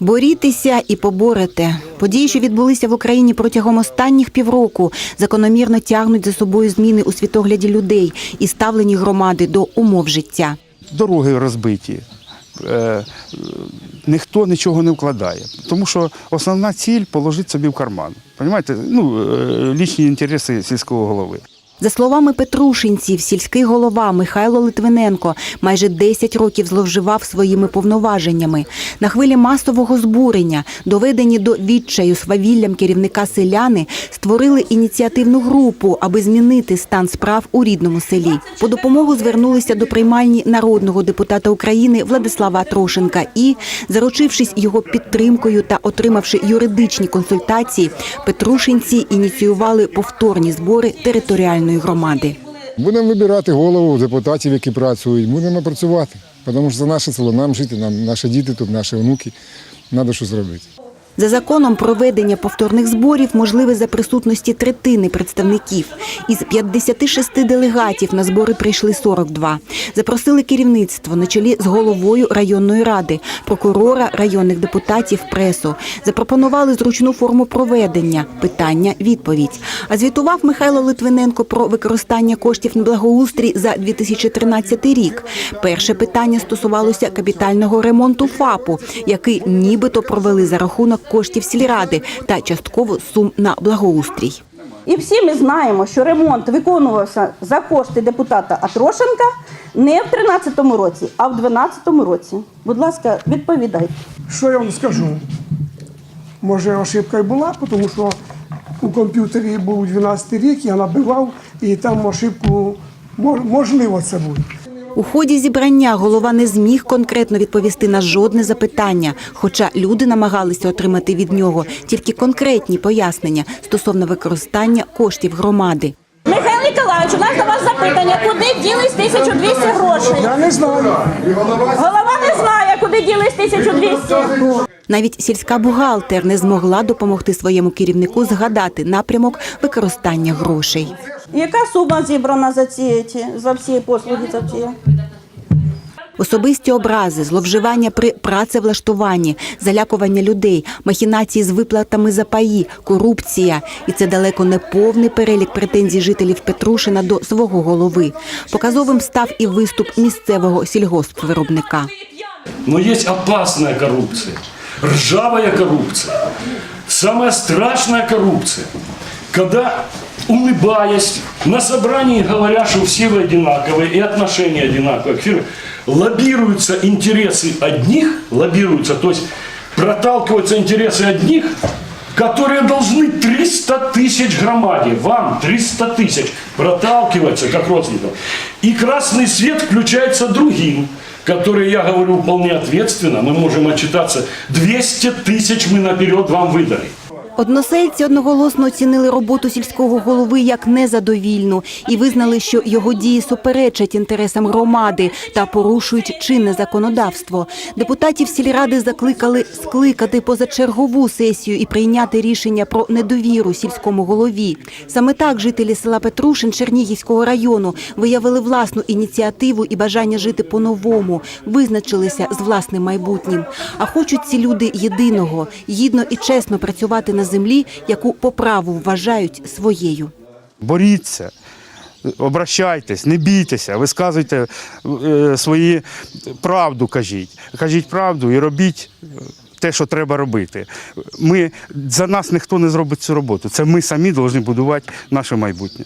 Борітеся і поборете. Події, що відбулися в Україні протягом останніх півроку, закономірно тягнуть за собою зміни у світогляді людей і ставлені громади до умов життя. дороги розбиті. Е, ніхто нічого не вкладає. Тому що основна ціль положити собі в карман. Понимаєте? Ну, е, лічні інтереси сільського голови. За словами петрушинців, сільський голова Михайло Литвиненко майже 10 років зловживав своїми повноваженнями. На хвилі масового збурення, доведені до відчаю свавіллям керівника селяни, створили ініціативну групу, аби змінити стан справ у рідному селі. По допомогу звернулися до приймальні народного депутата України Владислава Трошенка і, заручившись його підтримкою та отримавши юридичні консультації, петрушинці ініціювали повторні збори територіальної громади. Будемо вибирати голову депутатів, які працюють. Будемо працювати. Тому що це наше село, нам жити, нам наші діти тут, наші онуки. Треба щось робити. За законом проведення повторних зборів можливе за присутності третини представників. Із 56 делегатів на збори прийшли 42. Запросили керівництво на чолі з головою районної ради, прокурора, районних депутатів, пресу. Запропонували зручну форму проведення питання, відповідь. А звітував Михайло Литвиненко про використання коштів на благоустрій за 2013 рік. Перше питання стосувалося капітального ремонту ФАПу, який нібито провели за рахунок коштів сільради та частково сум на благоустрій. І всі ми знаємо, що ремонт виконувався за кошти депутата Атрошенка не в 2013 році, а в 2012 році. Будь ласка, відповідайте. Що я вам скажу? Може, ошибка й була, тому що у комп'ютері був 12 рік, я набивав, і там ошибку мож- можливо це буде. У ході зібрання голова не зміг конкретно відповісти на жодне запитання, хоча люди намагалися отримати від нього тільки конкретні пояснення стосовно використання коштів громади. Михайло Ніколаївич, у нас до вас запитання, куди ділись 1200 грошей? Я не знаю. Голова не знає, куди ділись 1200. Навіть сільська бухгалтер не змогла допомогти своєму керівнику згадати напрямок використання грошей. Яка сума зібрана за ці, ці- за всі послуги? За ці? Особисті образи, зловживання при працевлаштуванні, залякування людей, махінації з виплатами за паї, корупція. І це далеко не повний перелік претензій жителів Петрушина до свого голови. Показовим став і виступ місцевого сільгоспвиробника. Но есть опасная коррупция, ржавая коррупция, самая страшная коррупция, когда, улыбаясь, на собрании говоря, что все вы одинаковые и отношения одинаковые к фирме, лоббируются интересы одних, лоббируются, то есть проталкиваются интересы одних, которые должны 300 тысяч громаде, вам 300 тысяч, проталкиваться как родственникам. И красный свет включается другим, которые, я говорю вполне ответственно, мы можем отчитаться, 200 тысяч мы наперед вам выдали. Односельці одноголосно оцінили роботу сільського голови як незадовільну і визнали, що його дії суперечать інтересам громади та порушують чинне законодавство. Депутатів сільради закликали скликати позачергову сесію і прийняти рішення про недовіру сільському голові. Саме так жителі села Петрушин Чернігівського району виявили власну ініціативу і бажання жити по-новому, визначилися з власним майбутнім. А хочуть ці люди єдиного, гідно і чесно працювати на землі, яку по праву вважають своєю. Боріться, обращайтесь, не бійтеся, висказуйте е, свої правду, кажіть. Кажіть правду і робіть е, те, що треба робити. Ми, за нас ніхто не зробить цю роботу. Це ми самі повинні будувати наше майбутнє.